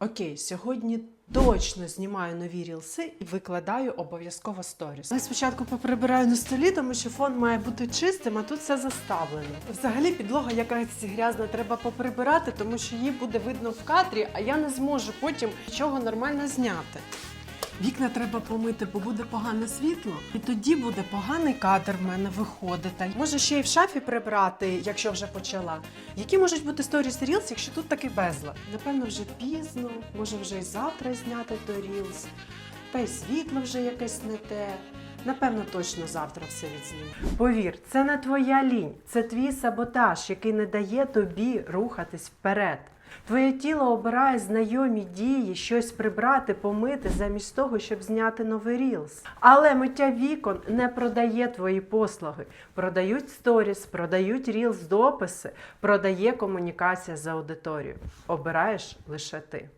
Окей, сьогодні точно знімаю нові рілси і викладаю обов'язково сторіс. Я спочатку поприбираю на столі, тому що фон має бути чистим, а тут все заставлено. Взагалі підлога якась грязна, треба поприбирати, тому що її буде видно в кадрі, а я не зможу потім нічого нормально зняти. Вікна треба помити, бо буде погане світло, і тоді буде поганий кадр в мене виходити. Може ще й в шафі прибрати, якщо вже почала. Які можуть бути сторіс рілс, якщо тут такий безлад? Напевно, вже пізно, може вже й завтра зняти то рілс, та й світло вже якесь не те. Напевно, точно завтра все відзніму. Повір, це не твоя лінь, це твій саботаж, який не дає тобі рухатись вперед. Твоє тіло обирає знайомі дії, щось прибрати, помити, замість того, щоб зняти новий рілс. Але миття вікон не продає твої послуги. Продають сторіс, продають рілс дописи, продає комунікація з аудиторією. Обираєш лише ти.